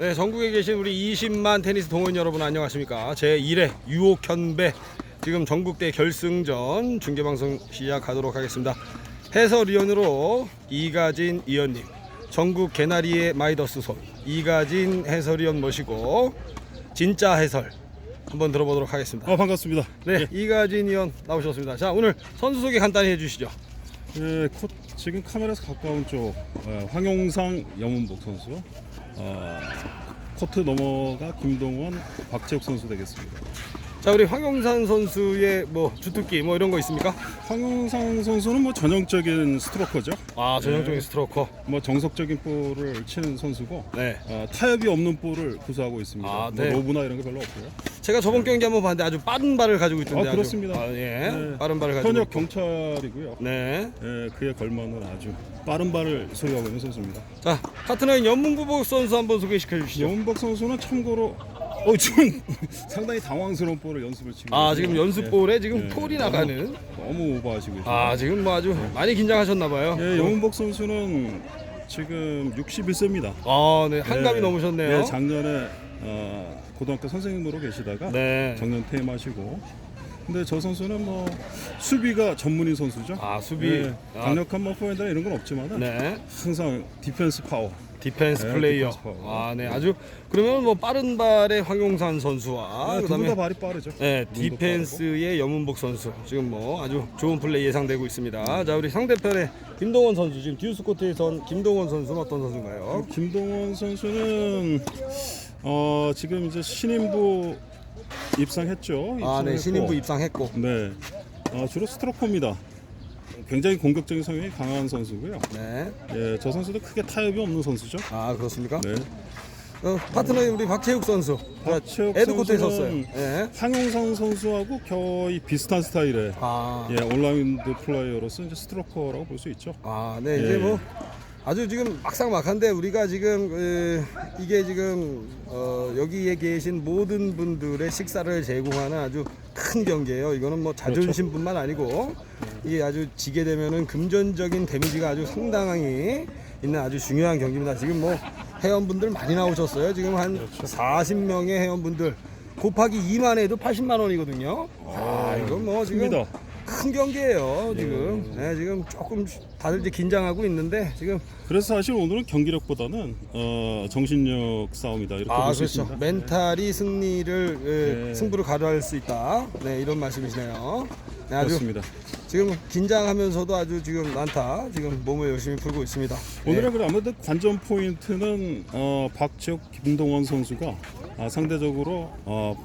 네, 전국에 계신 우리 20만 테니스 동호인 여러분 안녕하십니까? 제 1회 유혹 현배 지금 전국대 결승전 중계 방송 시작하도록 하겠습니다. 해설위원으로 이가진 위원님, 전국 개나리의 마이더스 손 이가진 해설위원 모시고 진짜 해설 한번 들어보도록 하겠습니다. 아 반갑습니다. 네, 이가진 위원 나오셨습니다. 자, 오늘 선수 소개 간단히 해주시죠. 예, 코, 지금 카메라에서 가까운 쪽 어, 황용상 염은복 선수, 어, 코트 넘어가 김동원, 박재욱 선수 되겠습니다. 자, 우리 황영산 선수의 뭐 주특기 뭐 이런 거 있습니까? 황용상 선수는 뭐 전형적인 스트로커죠. 아, 전형적인 스트로커. 뭐 정석적인 볼을 치는 선수고 네. 어, 타협이 없는 볼을 구사하고 있습니다. 아, 뭐 네. 로브나 이런 거 별로 없고요. 제가 저번 경기 한번 봤는데 아주 빠른 발을 가지고 있던데 아, 아주. 그렇습니다. 아, 예. 네. 빠른 발을 가지고 현역 있고. 경찰이고요. 네. 예, 그에 걸맞는 아주 빠른 발을 소유하고 있는 선수입니다. 자, 파트너인 연문부복 선수 한번 소개시켜 주시죠. 염은복 선수는 참고로 어 지금 상당히 당황스러운 볼을 연습을 치고 아, 계세요. 지금 연습볼에 예. 지금 예. 폴이 나가는. 너무 오버하시고 계세요. 아, 지금 뭐 아주 많이 긴장하셨나 봐요. 예, 염은복 선수는 지금 61세입니다. 아, 네. 한감이 넘으셨네요. 예, 작년에 어, 고등학교 선생님으로 계시다가 네. 작년 퇴임하시고 근데 저 선수는 뭐 수비가 전문인 선수죠. 아, 수비. 예, 아, 강력한 뭐 포핸드나 이런 건 없지만 은 네. 항상 디펜스 파워. 디펜스 네, 플레이어. 디펜스 파워. 아, 네. 아주 그러면 뭐 빠른 발의 황용산 선수와 아, 그다음에 두분다 발이 빠르죠. 네, 디펜스의 염은복 선수 지금 뭐 아주 좋은 플레이 예상되고 있습니다. 자, 우리 상대편의 김동원 선수 지금 듀스 코트에선 김동원 선수는 어떤 선수인가요? 빠르고. 김동원 선수는 어, 지금 이제 신인부 입상했죠. 아, 네, 입상했고. 신인부 입상했고. 네, 어, 주로 스트로커입니다. 굉장히 공격적인 성향이 강한 선수고요. 네. 예, 저 선수도 크게 타협이 없는 선수죠. 아, 그렇습니까? 네. 어, 파트너인 우리 박채욱 선수. 박채욱 에드 코트에 섰어요. 선수는 네. 황용상 선수하고 거의 비슷한 스타일의 아, 예, 온라인드 플레이어로서 이제 스트로커라고 볼 수 있죠. 아, 네, 이제 예. 뭐 아주 지금 막상막한데 우리가 지금 그, 이게 지금 어, 여기에 계신 모든 분들의 식사를 제공하는 아주 큰 경기예요. 이거는 뭐 자존심뿐만 아니고 이게 아주 지게 되면은 금전적인 데미지가 아주 상당히 있는 아주 중요한 경기입니다. 지금 뭐 회원분들 많이 나오셨어요. 지금 한 40명의 회원분들 곱하기 2만 해도 80만 원이거든요. 아, 이거 뭐 지금 큽니다. 큰 경기예요 지금. 네, 지금 조금 다들 이제 긴장하고 있는데 지금 그래서 사실 오늘은 경기력보다는 어, 정신력 싸움이다 이렇게 아 볼수 그렇죠. 있습니다. 멘탈이 승리를 에, 네. 승부를 가져갈 수 있다. 네 이런 말씀이시네요. 네, 아주 그렇습니다. 지금 긴장하면서도 아주 지금 난타 지금 몸을 열심히 풀고 있습니다. 오늘은 그럼 아무래도 관전 포인트는 어, 박지혁, 김동원 선수가 아, 상대적으로 어,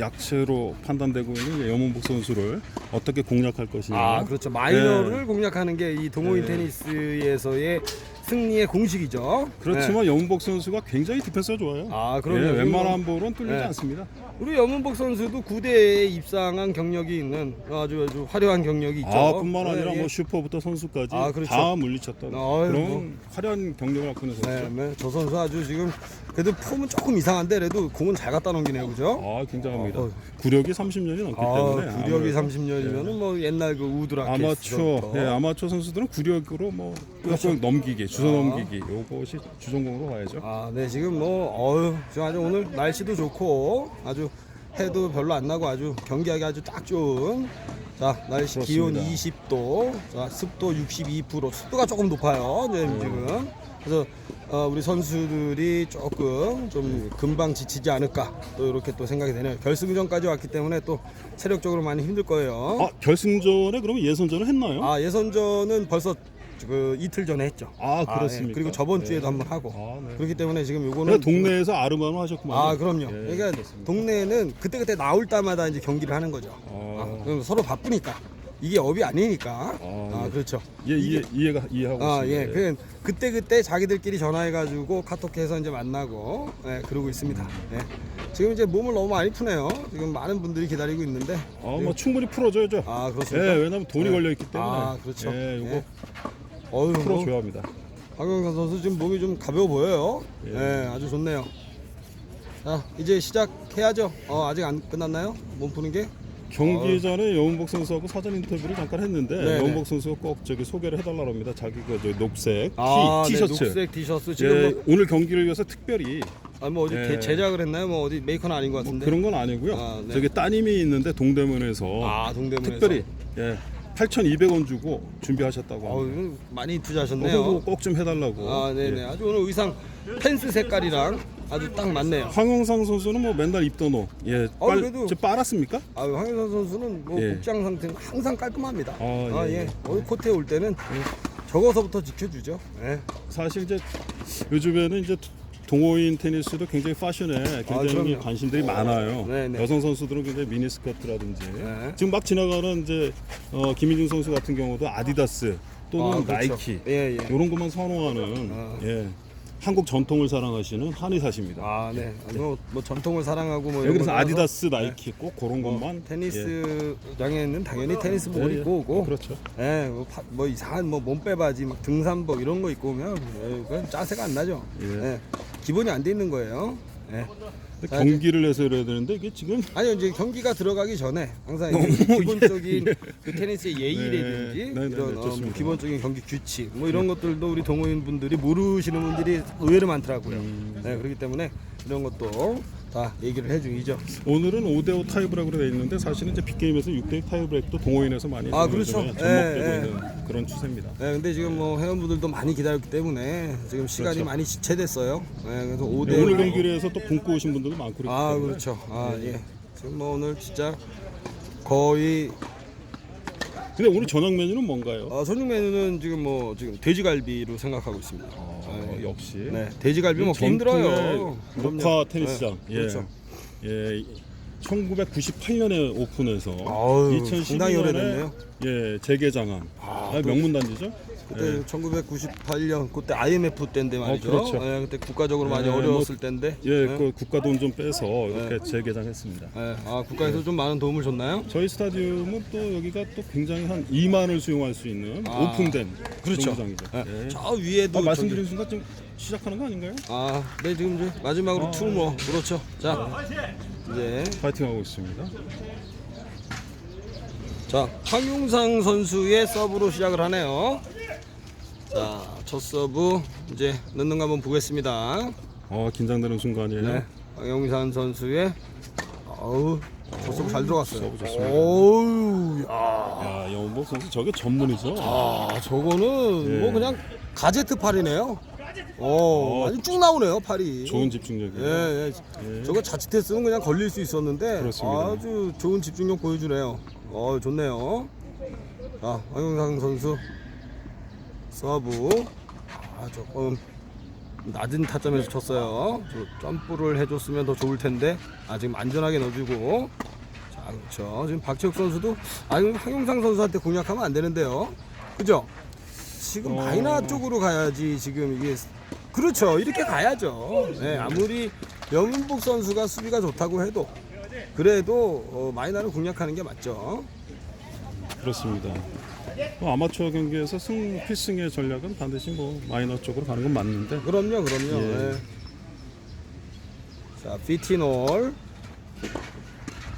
약체로 판단되고 있는 염원복 선수를 어떻게 공략할 것이냐. 아 그렇죠. 마이너를 네. 공략하는 게 이 동호인 네. 테니스에서의 승리의 공식이죠. 그렇지만 염원복 선수가 굉장히 디펜스가 좋아요. 네. 아 그럼요. 예, 웬만한 볼은 뚫리지 네. 않습니다. 우리 염은복 선수도 구대에 입상한 경력이 있는 아주 아주 화려한 경력이 있죠. 아, 뿐만 아니라 네, 뭐 예. 슈퍼부터 선수까지 아, 그렇죠. 다 물리쳤던 아유, 그런 뭐. 화려한 경력을 갖고 있는 선수죠. 네, 네, 저 선수 아주 지금 그래도 폼은 조금 이상한데 그래도 공은 잘 갖다 넘기네요, 그죠? 아, 굉장합니다. 어. 구력이 30년이 넘기 아, 때문에 구력이 아무래도 30년이면 은 뭐 옛날 그 우드라켓 아마추어, 예, 아마추어 선수들은 구력으로 뭐 무조건 넘기기, 주소 아. 넘기기, 요것이 주전공으로 가야죠. 아, 네, 지금 뭐 어유, 지금 아주 오늘 날씨도 좋고 아주 해도 별로 안 나고 아주 경기하기 아주 딱 좋은 자 날씨 기온 그렇습니다. 20도, 자 습도 62%, 습도가 조금 높아요, 네, 지금. 그래서 어, 우리 선수들이 조금 좀 금방 지치지 않을까 또 이렇게 또 생각이 되네요. 결승전까지 왔기 때문에 또 체력적으로 많이 힘들 거예요. 아, 결승전에 그러면 예선전을 했나요? 아 예선전은 벌써 그 이틀 전에 했죠. 아, 아, 그렇습니까? 예. 그리고 저번 네. 주에도 한번 하고 아, 네. 그렇기 때문에 지금 요거는 그러니까 동네에서 아름아름 하셨구만. 아 그럼요. 예, 그러니까. 동네는 그때 그때 나올 때마다 이제 경기를 하는 거죠. 아. 아, 그럼 서로 바쁘니까 이게 업이 아니니까. 아, 아, 네. 그렇죠. 예, 이해, 이해가 이해하고 아 있습니다. 예, 그 그때 그때 자기들끼리 전화해가지고 카톡해서 이제 만나고 예, 그러고 있습니다. 예. 지금 이제 몸을 너무 많이 푸네요. 지금 많은 분들이 기다리고 있는데. 아, 뭐 충분히 풀어줘야죠. 아 예, 그렇습니까? 왜냐면 돈이 네. 걸려 있기 때문에. 아 그렇죠. 예, 요거 예. 어유 뭐, 풀어줘야 합니다. 박영선 선수 지금 몸이 좀 가벼워 보여요. 예. 예, 아주 좋네요. 자, 이제 시작해야죠. 어, 아직 안 끝났나요? 몸 푸는 게? 경기 전에 여운복 선수하고 사전 인터뷰를 잠깐 했는데 네네. 여운복 선수가 꼭 저기 소개를 해달라고 합니다. 자기 그저 녹색 아, 티, 네, 셔츠 녹색 티셔츠 지금 예, 뭐 오늘 경기를 위해서 특별히 아, 뭐 어디 예. 개- 제작을 했나요? 뭐 어디 메이커는 아닌 것 뭐 같은데. 그런 건 아니고요. 아, 네. 저기 따님이 있는데 동대문에서 아, 동대문에서. 특별히 예, 8,200원 주고 준비하셨다고 어, 합니다. 이거 많이 투자하셨네요. 꼭 좀 해달라고. 아, 네네. 예. 아주 오늘 의상 펜스 색깔이랑 아주 딱 맞네요. 황영상 선수는 뭐 맨날 입던 옷, 예, 어, 빨, 그래도- 저 빨았습니까? 아, 황현선 선수는 뭐 예. 복장 상태는 항상 깔끔합니다. 아, 아, 예, 예. 예. 코트에 올 때는 적어서부터 지켜주죠. 예. 사실 이제 요즘에는 이제 동호인 테니스도 굉장히 패션에 굉장히 아, 그럼요. 관심들이 많아요. 네, 네. 여성 선수들은 굉장히 미니스커트라든지 네. 지금 막 지나가는 이제 어, 김민중 선수 같은 경우도 아디다스 또는 아, 그렇죠. 나이키 예, 예. 이런 것만 선호하는 아. 예, 한국 전통을 사랑하시는 한의사십니다. 아, 네. 아, 뭐, 뭐 전통을 사랑하고 뭐 예, 이런 그래서 거 아디다스, 나이키 꼭 그런 뭐 것만 예. 테니스장에는 당연히 테니스복을 예, 예. 입고 오고 그렇죠. 예, 뭐, 파- 뭐 이상한 뭐 몸빼 바지 막 등산복 이런 거 입고 오면 예, 그건 짜세가 안 나죠. 예. 예. 기본이 안 돼 있는 거예요. 예. 근데 자, 경기를 해서 해야 되는데 이게 지금 아니요 이제 경기가 들어가기 전에 항상 이제 기본적인 그 테니스의 예의라든지 네, 네, 네, 이런 네, 어, 좋습니다. 뭐 기본적인 경기 규칙 뭐 이런 것들도 우리 동호인 분들이 모르시는 분들이 의외로 많더라고요. 음. 네, 그렇기 때문에 이런 것도 다 얘기를 해주이죠. 오늘은 5대5 타이브레이크로 되어 있는데 사실은 이제 빅게임에서 6대6 타이브레이크도 동호인에서 많이 아, 그렇죠. 접목되고 예, 예. 있는 그런 추세입니다. 네, 근데 지금 뭐 회원분들도 많이 기다렸기 때문에 지금 시간이 그렇죠. 많이 지체됐어요. 네, 그래서 네, 5대 오늘 경기를 해서 또 굶고 오신 분들도 많고 그렇기 아 때문에 그렇죠. 아 예. 지금 뭐 오늘 진짜 거의 근데 오늘 저녁 메뉴는 뭔가요? 어, 손님 메뉴는 지금 뭐 지금 돼지갈비로 생각하고 있습니다. 어, 네. 역시 네, 돼지갈비 먹기 힘들어요. 녹화. 테니스장. 네, 예. 그렇죠. 예. 1998년에 오픈해서 아유, 상당히 2012년에 오래됐네요. 예, 재개장한 아, 아, 명문 단지죠. 그때 1998년 그때 IMF 때인데 말이죠. 어, 그렇죠. 예, 그때 국가적으로 많이 네, 어려웠을 때인데. 예, 네. 그 국가 돈 좀 빼서 이렇게 재개장했습니다. 예, 아 국가에서 좀 많은 도움을 줬나요? 저희 스타디움은 또 여기가 또 굉장히 한 2만을 수용할 수 있는 아, 오픈된 그렇죠. 농구장이죠. 예. 예. 저 위에도 아, 말씀드린 순간 좀 시작하는 거 아닌가요? 아, 네 지금 이제 마지막으로 아, 투모 그렇죠. 자, 이제 파이팅하고 있습니다. 자 황용상 선수의 서브로 시작을 하네요. 자, 첫 서브 이제 넣는 거 한번 보겠습니다. 어, 긴장되는 순간이에요. 네, 황용산 선수의 어우, 첫 서브 잘 들어갔어요. 서브 좋습니다. 어우, 야, 야, 영복 선수 저게 전문이죠. 아, 저거는 예. 뭐 그냥 가제트 팔이네요. 어, 아주 쭉 나오네요 팔이. 좋은 예, 집중력이에요. 예. 예. 저거 자칫했으면 그냥 걸릴 수 있었는데 그렇습니다. 아주 좋은 집중력 보여주네요. 어, 좋네요. 자, 황용상 선수 서브 아, 조금 낮은 타점에서 쳤어요. 저 점프를 해줬으면 더 좋을 텐데 아 지금 안전하게 넣어주고 자 그렇죠. 지금 박지혁 선수도 아 이거 황용상 선수한테 공략하면 안 되는데요. 그죠? 지금 어. 마이너 쪽으로 가야지 지금 이게 그렇죠. 이렇게 가야죠. 네, 아무리 염은복 선수가 수비가 좋다고 해도 그래도 어, 마이너를 공략하는 게 맞죠. 그렇습니다. 뭐 아마추어 경기에서 승 필승의 전략은 반드시 뭐 마이너 쪽으로 가는 건 맞는데 그럼요, 그럼요. 예. 예. 자, 피티놀.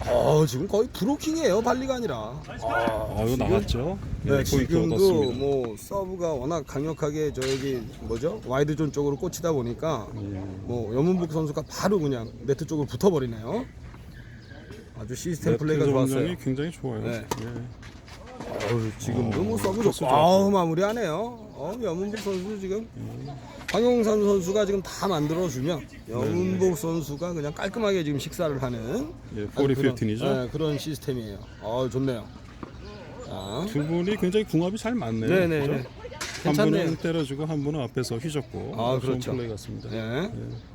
어, 지금 거의 브로킹이에요, 발리가 아니라. 아, 아 이거 나갔죠? 네, 포인트 지금도 얻었습니다. 뭐 서브가 워낙 강력하게 저기 뭐죠 와이드 존 쪽으로 꽂히다 보니까 예. 뭐 염문복 선수가 바로 그냥 네트 쪽으로 붙어버리네요. 아주 시스템 플레이가 네트 좋았어요. 굉장히 좋아요. 네. 예. 어우, 지금도 뭐 서브 크로스 좋고 좋았고. 아우 마무리하네요. 어, 염문복 선수 지금 황용산 선수가 지금 다 만들어주면 염문복 선수가 그냥 깔끔하게 지금 식사를 하는 예, 아주 그런- 40-15 이죠? 네, 그런 시스템이에요. 어 좋네요. 자, 두 분이 굉장히 궁합이 잘 맞네요. 네네. 그죠? 네. 한 괜찮네요. 분은 때려주고 한 분은 앞에서 휘젓고 아, 좋은 그렇죠. 플레이 같습니다. 네. 예.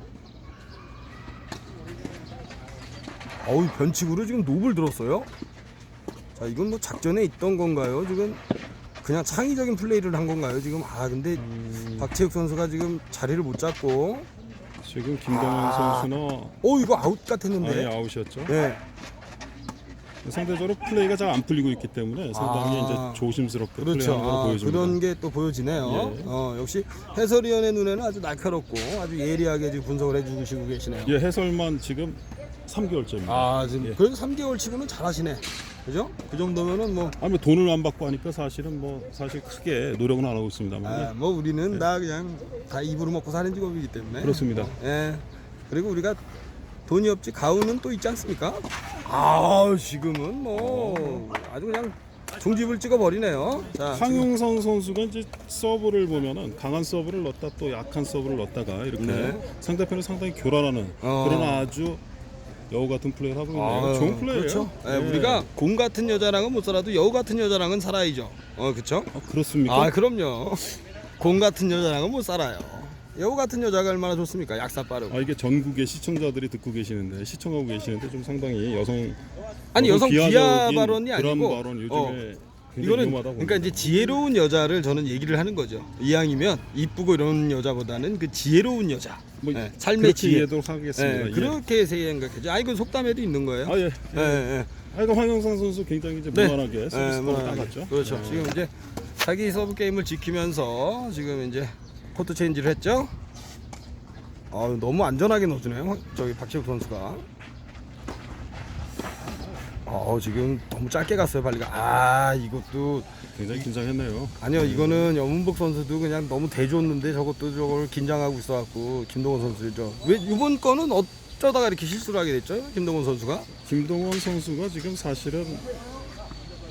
어우 변칙으로 지금 노블 들었어요. 자 이건 뭐 작전에 있던 건가요? 지금 그냥 창의적인 플레이를 한 건가요? 지금 아 근데 음. 박태욱 선수가 지금 자리를 못 잡고 지금 김동현 아. 선수는 어 이거 아웃 아예 같았는데. 아웃이었죠. 네. 상대적으로 플레이가 잘 안 풀리고 있기 때문에 상당히 아. 이제 조심스럽게 그렇죠. 플레이하는 걸 아, 보여줍니다. 그런 게 또 보여지네요. 예. 어, 역시 해설위원의 눈에는 아주 날카롭고 아주 예리하게 지금 분석을 해주시고 계시네요. 예, 해설만 지금 3개월째입니다. 아 지금 예. 그래도 3개월 치고는 잘하시네. 그죠? 그 정도면은 뭐 아니 돈을 안 받고 하니까 사실은 뭐 사실 크게 노력은 안 하고 있습니다만 아, 뭐 우리는 다 그냥 다 입으로 먹고 사는 직업이기 때문에 그렇습니다. 예. 그리고 우리가 돈이 없지 가훈은 또 있지 않습니까? 아 지금은 뭐 아주 그냥 종집을 찍어버리네요. 자, 황용상 선수가 이제 서브를 보면은 강한 서브를 넣었다 또 약한 서브를 넣었다가 이렇게 네. 상대편을 상당히 교란하는 어. 그런 아주 여우 같은 플레이를 하고 있네요. 아, 좋은 플레이예요. 그렇죠. 예, 네. 우리가 공 같은 여자랑은 못 살아도 여우 같은 여자랑은 살아야죠. 어, 그렇죠? 아, 그렇습니까? 아, 그럼요. 공 같은 여자랑은 못 살아요. 여우 같은 여자가 얼마나 좋습니까? 약사 빠르고. 아, 이게 전국의 시청자들이 듣고 계시는데 시청하고 계시는데 좀 상당히 여성 아니 여성 비하 발언이 아니고 발언 요즘에 어, 이거는 위험하다고 그러니까 이제 지혜로운 여자를 저는 얘기를 하는 거죠. 이왕이면 이쁘고 이런 여자보다는 그 지혜로운 여자. 뭐 예, 삶의 그렇게 지혜. 이해도 하겠습니다. 예, 예. 그렇게 생각하죠. 아 이건 속담에도 있는 거예요. 아 예. 예, 예. 아 이거 황영상 선수 굉장히 이제 네. 무난하게 예, 서비스를 무난하게. 따갔죠. 그렇죠. 예. 지금 이제 자기 서브 게임을 지키면서 지금 이제 코트 체인지를 했죠. 아 너무 안전하게 넣어주네요. 황- 저기 박지욱 선수가. 어 지금 너무 짧게 갔어요 발리가. 아 이것도 굉장히 긴장했네요. 아니요 이거는 염은복 선수도 그냥 너무 대줬는데 저것도 저걸 긴장하고 있어갖고 김동원 선수죠. 왜 이번 거는 어쩌다가 이렇게 실수를 하게 됐죠? 김동원 선수가? 김동원 선수가 지금 사실은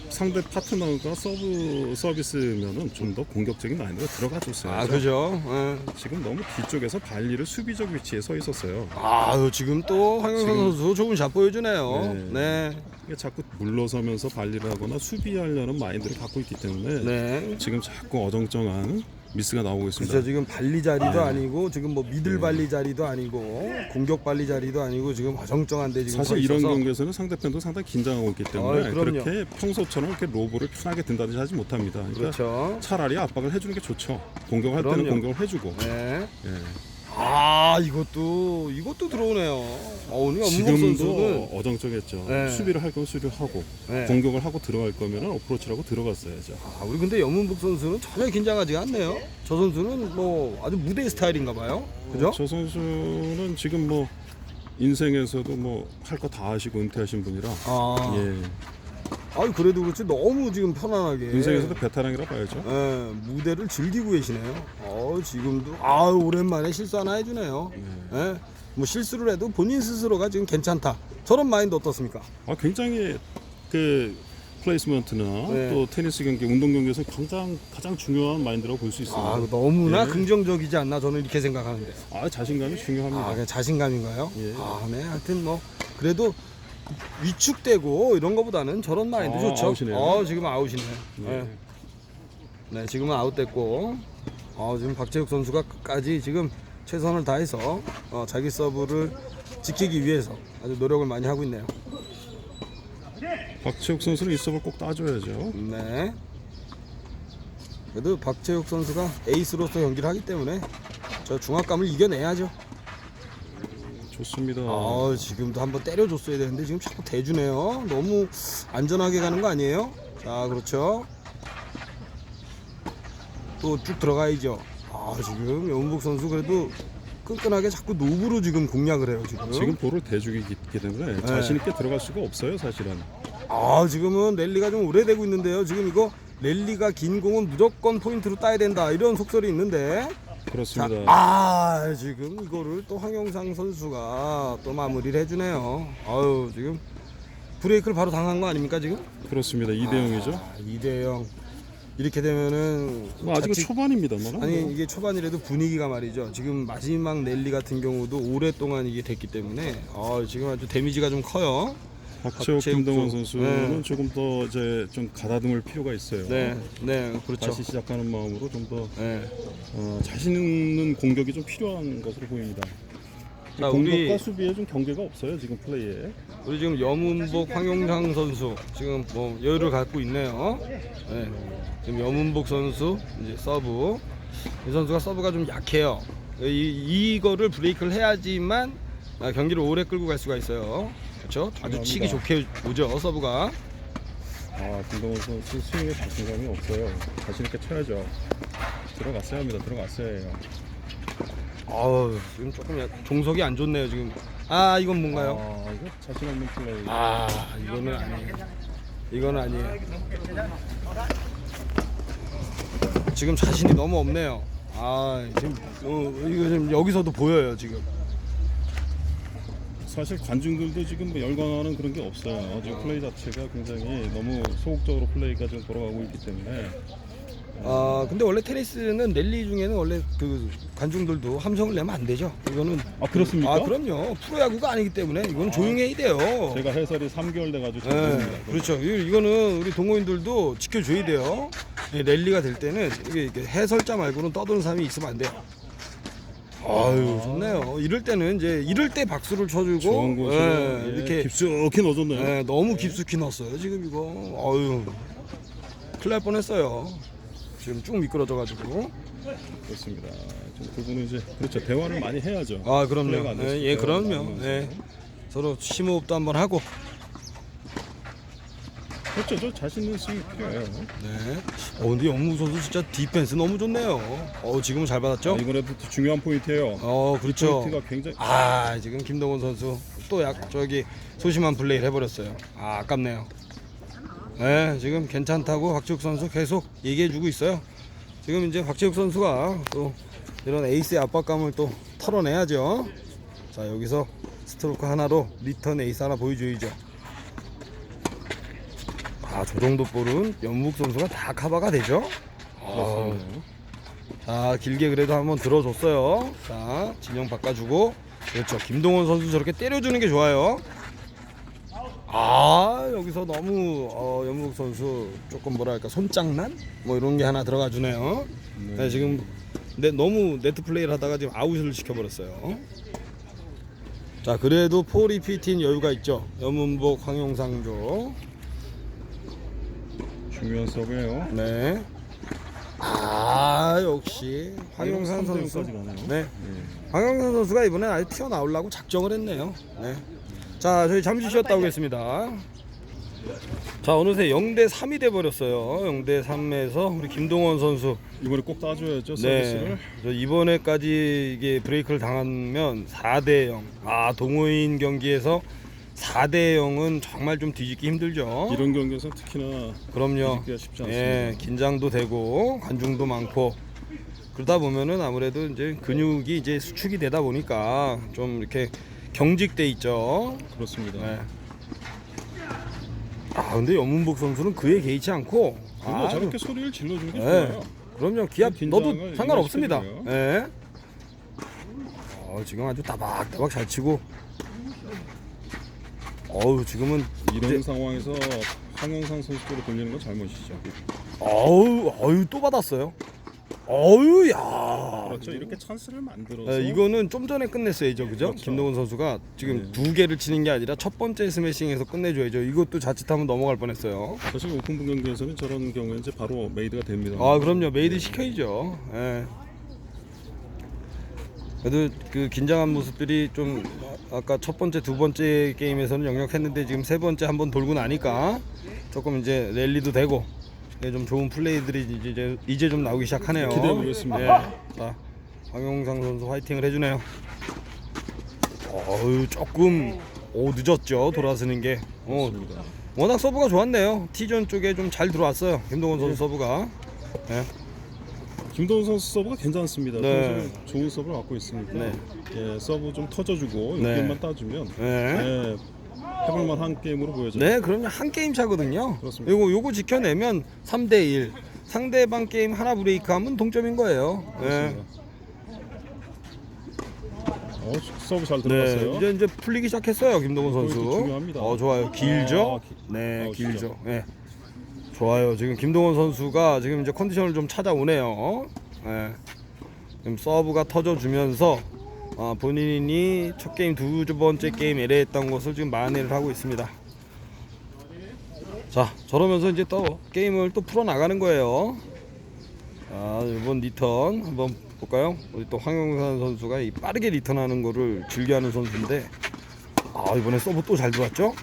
상대 파트너가 서브 서비스면은 좀 더 공격적인 라인으로 들어가 줬어요. 아 그죠. 예. 지금 너무 뒤쪽에서 발리를 수비적 위치에 서 있었어요. 아 지금 또 황영선 지금- 선수 좋은 샷 보여주네요. 네. 네. 이게 자꾸 물러서면서 발리를 하거나 수비하려는 마인드를 갖고 있기 때문에 네. 지금 자꾸 어정쩡한 미스가 나오고 있습니다. 그렇죠. 지금 발리 자리도 네. 아니고 지금 뭐 미들 발리 자리도 아니고 공격 발리 자리도 아니고 지금 어정쩡한데 지금 사실 서 이런 있어서 경기에서는 상대편도 상당히 긴장하고 있기 때문에 그럼요. 그렇게 평소처럼 이렇게 로브를 편하게 든다든지 하지 못합니다. 그러니까 그렇죠. 차라리 압박을 해주는 게 좋죠. 공격할 때는 그럼요. 공격을 해주고. 네. 예. 아 이것도 이것도 들어오네요. 어, 오늘 엄목 선수는 지금도 어정쩡했죠. 네. 수비를 할 거면 수비를 하고 네. 공격을 하고 들어갈 거면 어프로치라고 들어갔어야죠. 아, 우리 근데 염은복 선수는 전혀 긴장하지 않네요. 저 선수는 뭐 아주 무대 스타일인가 봐요. 그죠? 저 선수는 지금 뭐 인생에서도 뭐 할 거 다 하시고 은퇴하신 분이라 아, 예. 아유 그래도 그렇지 너무 지금 편안하게 인생에서도 베테랑이라 봐야죠. 예, 무대를 즐기고 계시네요. 어, 지금도 아 오랜만에 실수 하나 해주네요. 예, 뭐 실수를 해도 본인 스스로가 지금 괜찮다. 저런 마인드 어떻습니까? 아 굉장히 그 플레이스먼트나 네. 또 테니스 경기, 운동 경기에서 가장 가장 중요한 마인드라고 볼 수 있습니다. 아 너무나 예. 긍정적이지 않나 저는 이렇게 생각하는데. 아, 자신감이 중요합니다. 아 그냥 자신감인가요? 예. 아, 네. 하여튼 뭐 그래도 위축되고 이런 거보다는 저런 마인드 아, 좋죠. 아웃이네요. 어, 지금 아웃이네. 예. 네. 네, 지금은 아웃됐고, 어, 지금 박재욱 선수가 끝까지 지금 최선을 다해서 어, 자기 서브를 지키기 위해서 아주 노력을 많이 하고 있네요. 박채욱 선수는 이 서브를 꼭 따줘야죠. 네. 그래도 박재욱 선수가 에이스로서 경기를 하기 때문에 저 중압감을 이겨내야죠. 좋습니다. 아, 지금도 한번 때려줬어야 되는데 지금 자꾸 대주네요. 너무 안전하게 가는 거 아니에요? 자, 그렇죠. 또 쭉 들어가야죠. 아, 지금 영국 선수 그래도 끈끈하게 자꾸 노브로 지금 공략을 해요, 지금. 지금 볼을 대주기 때문에 네. 자신 있게 들어갈 수가 없어요, 사실은. 아, 지금은 랠리가 좀 오래되고 있는데요. 지금 이거 랠리가 긴 공은 무조건 포인트로 따야 된다. 이런 속설이 있는데. 자, 그렇습니다. 아, 지금 이거를 또 황영상 선수가 또 마무리를 해주네요. 아유, 지금 브레이크를 바로 당한 거 아닙니까, 지금? 그렇습니다. 2대 0이죠. 아, 2대 0. 이렇게 되면은 뭐 아직은 자칫- 초반입니다만. 아니 이게 초반이라도 분위기가 말이죠. 지금 마지막 랠리 같은 경우도 오랫동안 이게 됐기 때문에 아, 지금 아주 데미지가 좀 커요. 박채욱, 박채욱 김동원 선수. 선수는 네. 조금 더 이제 좀 가다듬을 필요가 있어요. 네, 네, 그렇죠. 다시 시작하는 마음으로 좀 더 네. 어, 자신 있는 공격이 좀 필요한 것으로 보입니다. 자, 공격과 우리 수비에 좀 경계가 없어요 지금 플레이에. 우리 지금 염은복 황용상 선수 지금 뭐 여유를 갖고 있네요. 네. 지금 염은복 선수 이제 서브 이 선수가 서브가 좀 약해요. 이 이거를 브레이크를 해야지만 아, 경기를 오래 끌고 갈 수가 있어요. 그렇죠? 아주 치기 좋게 오죠 서브가. 아 김동원 선수 스윙에 자신감이 없어요. 자신 있게 쳐야죠. 들어갔어야 합니다. 들어갔어야 해요. 아우 지금 조금 약- 종석이 안 좋네요 지금. 아 이건 뭔가요? 아 이거 자신 없는 플레이. 아 이거는 아니에요. 이거는 아니에요. 지금 자신이 너무 없네요. 아 지금 어, 이거 지금 여기서도 보여요 지금. 사실 관중들도 지금 뭐 열광하는 그런 게 없어요. 지금 플레이 자체가 굉장히 너무 소극적으로 플레이가 좀 돌아가고 있기 때문에 아 근데 원래 테니스는 랠리 중에는 원래 그 관중들도 함성을 내면 안 되죠. 이거는 아 그렇습니까? 아 그럼요. 프로야구가 아니기 때문에 이건 조용해야 돼요. 제가 해설이 3개월 돼가지고 잘 네, 모릅니다. 그렇죠. 이- 이거는 우리 동호인들도 지켜줘야 돼요. 이 랠리가 될 때는 이게 이렇게 해설자 말고는 떠드는 사람이 있으면 안 돼요. 아유 좋네요. 이럴 때는 이제 이럴 때 박수를 쳐주고 좋은 곳으로 예, 예, 이렇게 깊숙이 넣어줬네요. 예, 너무 깊숙이 넣었어요. 지금 이거 아유 큰일 날 뻔했어요. 지금 쭉 미끄러져가지고 그렇습니다. 좀두 분은 이제 그렇죠 대화를 많이 해야죠. 아 플레이가 그럼요. 안 예, 됐을 예때 그럼요. 나오면서. 예. 서로 심호흡도 한번 하고 그렇죠. 저 자신 있는 스윙이 필요해요. 네. 어 근데 영무 선수 진짜 디펜스 너무 좋네요. 어 지금은 잘 받았죠? 아, 이번에도 또 중요한 포인트예요. 어 그렇죠. 포인트가 굉장히 아 지금 김동원 선수 또 약 저기 소심한 플레이를 해버렸어요. 아 아깝네요. 네 지금 괜찮다고 박지욱 선수 계속 얘기해주고 있어요. 지금 이제 박지욱 선수가 또 이런 에이스의 압박감을 또 털어내야죠. 자 여기서 스트로크 하나로 리턴 에이스 하나 보여줘야죠. 아 저 정도 볼은 연묵 선수가 다 커버가 되죠. 아. 자 길게 그래도 한번 들어줬어요. 자 진영 바꿔주고. 그렇죠. 김동원 선수 저렇게 때려주는 게 좋아요. 아 여기서 너무 어, 연묵 선수 조금 뭐랄까 손장난? 뭐 이런 게 하나 들어가 주네요. 네, 지금 네, 너무 네트 플레이를 하다가 지금 아웃을 시켜버렸어요. 자 그래도 포리 피틴 여유가 있죠. 염문복 황용상조 중요한 서브예요. 네. 아 역시 황영산 삼대 선수. 가네요. 네. 예. 황영산 선수가 이번에 아예 튀어나오려고 작정을 했네요. 네. 자 저희 잠시 쉬었다 오겠습니다. 자 어느새 0대 3이 돼 버렸어요. 0대 3에서 우리 김동원 선수. 이번에 꼭 따줘야죠 네. 서비스를. 저 이번에까지 이게 브레이크를 당하면 4대 0. 아 동호인 경기에서 4대 0은 정말 좀 뒤집기 힘들죠. 이런 경기에서 특히나 그럼요. 뒤집기가 쉽지 않습니다. 예, 긴장도 되고 관중도 많고 그러다 보면은 아무래도 이제 근육이 이제 수축이 되다 보니까 좀 이렇게 경직돼 있죠. 그렇습니다. 네. 아 근데 연문복 선수는 그에 개의치 않고 그리고 아, 저렇게 소리를 질러주는 게 네. 좋아요. 그럼요 기합 긴장을 넣어도 상관없습니다. 예. 어, 지금 아주 따박따박 잘 치고 어우 지금은 이런 이제- 상황에서 황영상 선수 쪽으로 돌리는 건 잘못이죠. 어우 어유 또 받았어요. 어유 야. 그렇죠. 이렇게 찬스를 만들어서 네, 이거는 좀 전에 끝냈어야죠, 그죠? 그렇죠. 김동훈 선수가 지금 네. 두 개를 치는 게 아니라 첫 번째 스매싱에서 끝내줘야죠. 이것도 자칫하면 넘어갈 뻔했어요. 사실 오픈분 경기에서는 저런 경우에 이제 바로 메이드가 됩니다. 아, 그럼요, 메이드 시켜야죠. 예. 그래도 그 긴장한 모습들이 좀 아까 첫 번째, 두 번째 게임에서는 역력했는데 지금 세 번째 한 번 돌고 나니까 조금 이제 랠리도 되고 예, 좀 좋은 플레이들이 이제 이제 좀 나오기 시작하네요. 기대해 보겠습니다. 예. 자, 황용상 선수 화이팅을 해주네요. 어유 조금 오 늦었죠 돌아서는 게. 어. 워낙 서브가 좋았네요. T존 쪽에 좀 잘 들어왔어요. 김동원 선수 서브가. 예. 김동훈 선수 서브가 괜찮습니다. 네. 좋은 서브를 갖고 있으니까 네. 예, 서브 좀 터져주고 네. 이게만 따주면 예. 예, 해볼만 한 게임으로 보여져요. 네, 그럼요. 한 게임 차거든요. 그렇습니다. 요거 요거 지켜내면 3대 1. 상대방 게임 하나 브레이크하면 동점인 거예요. 예. 그렇습니다. 어, 서브 잘 네, 들어갔어요. 이제 이제 풀리기 시작했어요, 김동원 선수. 포인트 중요합니다. 어, 좋아요. 길죠? 아, 기- 네, 어, 길죠. 예. 좋아요. 지금 김동원 선수가 지금 이제 컨디션을 좀 찾아오네요. 예. 지금 서브가 터져주면서 아, 본인이 첫 게임 두 번째 게임 LA했던 것을 지금 만회를 하고 있습니다. 자, 저러면서 이제 또 게임을 또 풀어 나가는 거예요. 자, 이번 리턴 한번 볼까요? 우리 또 황영산 선수가 이 빠르게 리턴하는 거를 즐겨하는 선수인데, 아 이번에 서브 또 잘 들어왔죠?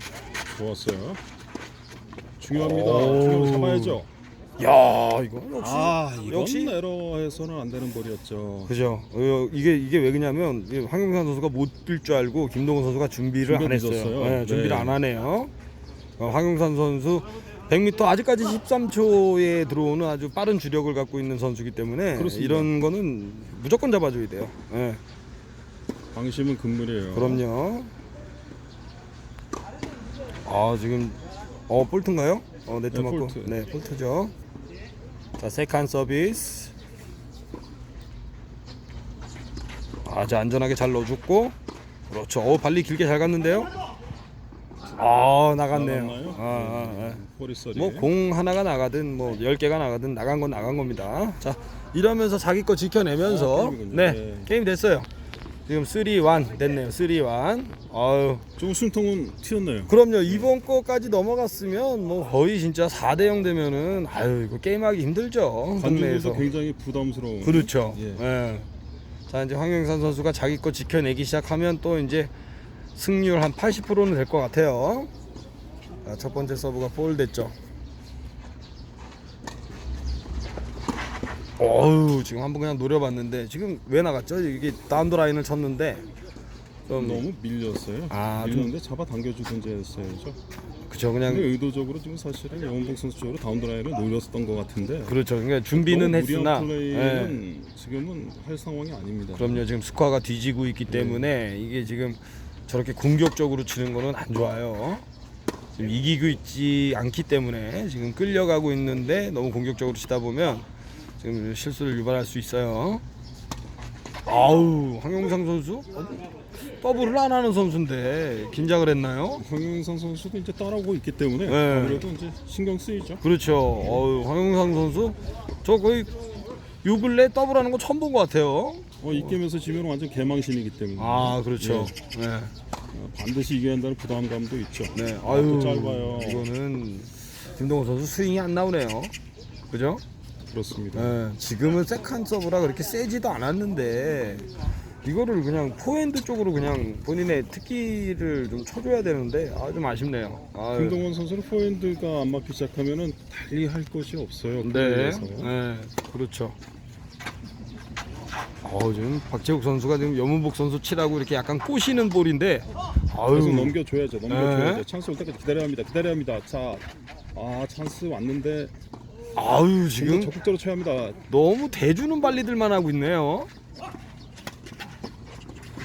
좋았어요. 중요합니다. 오. 중요한 잡아야죠. 야, 이거 역시 아, 이건 역시 에러해서는 안 되는 볼이었죠. 그죠. 어, 이게 이게 왜 그냐면 황영산 선수가 못 뛸 줄 알고 김동원 선수가 준비를 안 했어요. 네, 준비를 네. 안 하네요. 어, 황영산 선수 100m 아직까지 13초에 들어오는 아주 빠른 주력을 갖고 있는 선수기 때문에 그렇습니다. 이런 거는 무조건 잡아줘야 돼요. 예, 방심은 금물이에요. 그럼요. 아 지금 어 볼트인가요? 어 네트 네, 맞고 볼트. 네 볼트죠. 자 세컨 서비스. 아주 안전하게 잘 넣어줬고 그렇죠. 어 발리 길게 잘 갔는데요. 아 나갔네요. 아, 아, 아. 포리서리. 뭐공 하나가 나가든 뭐 열 개가 나가든 나간 건 나간 겁니다. 자 이러면서 자기 거 지켜내면서 아. 네, 네. 게임 됐어요. 지금 3-1 됐네요. 3-1. 아유 조금 숨통은 튀었네요. 그럼요 이번 거까지 넘어갔으면 뭐 거의 진짜 4대 0 되면은 아유 이거 게임하기 힘들죠 관중들도 동네에서 굉장히 부담스러운. 그렇죠 예. 예. 자 이제 황영산 선수가 자기 거 지켜내기 시작하면 또 이제 승률 한 80%는 될 것 같아요 자, 첫 번째 서브가 볼 됐죠 어우 지금 한번 그냥 노려봤는데 지금 왜 나갔죠 이게 다운드 라인을 쳤는데 좀 너무 밀렸어요. 아, 밀렸는데 잡아 당겨주든지 했어야죠. 그쵸 근데 그냥 의도적으로 지금 사실은 영원복 선수 쪽으로 다운드라인을 노렸던 것 같은데. 그렇죠 그러니까 준비는 너무 했으나 무리한 예. 플레이는 지금은 할 상황이 아닙니다. 그럼요 지금 스코어가 뒤지고 네. 있기 때문에 이게 지금 저렇게 공격적으로 치는 거는 안 좋아요. 지금 이기고 있지 않기 때문에 지금 끌려가고 있는데 너무 공격적으로 치다 보면 지금 실수를 유발할 수 있어요. 아우 황영상 선수 어, 더블을 안 하는 선수인데 긴장을 했나요? 황영상 선수도 이제 따라오고 있기 때문에 네. 아무래도 이제 신경 쓰이죠. 그렇죠. 어우, 황영상 선수 저 거의 요 근래 더블하는 거 처음 본 것 같아요. 어, 이 게임에서 지면 완전 개망신이기 때문에. 아 그렇죠. 네. 어, 반드시 이겨야 한다는 부담감도 있죠. 네, 아, 아유, 또 짧아요. 이거는 김동호 선수 스윙이 안 나오네요. 그죠? 그렇습니다. 네, 지금은 세컨 서브라 그렇게 세지도 않았는데 이거를 그냥 포핸드 쪽으로 그냥 본인의 특기를 좀 쳐줘야 되는데 아 좀 아쉽네요. 아유. 김동원 선수는 포핸드가 안 맞기 시작하면은 달리 할 것이 없어요. 네, 그래서 네, 그렇죠. 어 지금 박재욱 선수가 지금 염은복 선수 치라고 이렇게 약간 꼬시는 볼인데 아유 계속 넘겨줘야죠. 넘겨줘야죠. 네. 찬스 올 때까지 기다려야 합니다. 기다려야 합니다. 자, 아 찬스 왔는데 아유 지금 적극적으로 쳐야 합니다. 너무 대주는 발리들만 하고 있네요.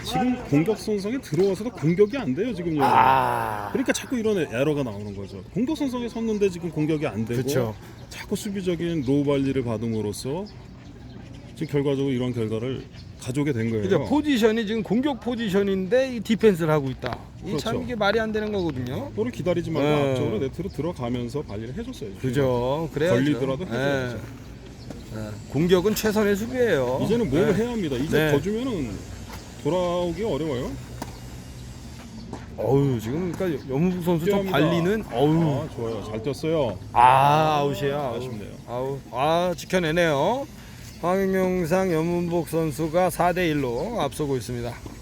지금 공격 선성에 들어와서도 공격이 안 돼요 지금요. 아 그러니까 자꾸 이런 에러가 나오는 거죠. 공격 선성에 섰는데 지금 공격이 안 되고 그쵸. 자꾸 수비적인 로우 발리를 받음으로써 지금 결과적으로 이런 결과를 가져오게 된 거예요. 그죠 포지션이 지금 공격 포지션인데 이 디펜스를 하고 있다. 이 참 그렇죠. 이게 말이 안 되는 거거든요. 볼을 기다리지 말고 네. 앞쪽으로 네트로 들어가면서 발리를 해줬어요. 그죠. 그래야죠. 걸리더라도 예. 해줘야죠. 예. 공격은 최선의 수비예요. 이제는 뭘 예. 해야 합니다. 이제 네. 더 주면은 돌아오기 어려워요. 어우 지금 그러니까 염무국 선수 저 뛰어갑니다. 발리는 어우 아 좋아요. 잘 뛰었어요. 아 아웃이야. 아웃. 아쉽네요. 아우 아 지켜내네요. 황영상 염문복 선수가 4대 1로 앞서고 있습니다.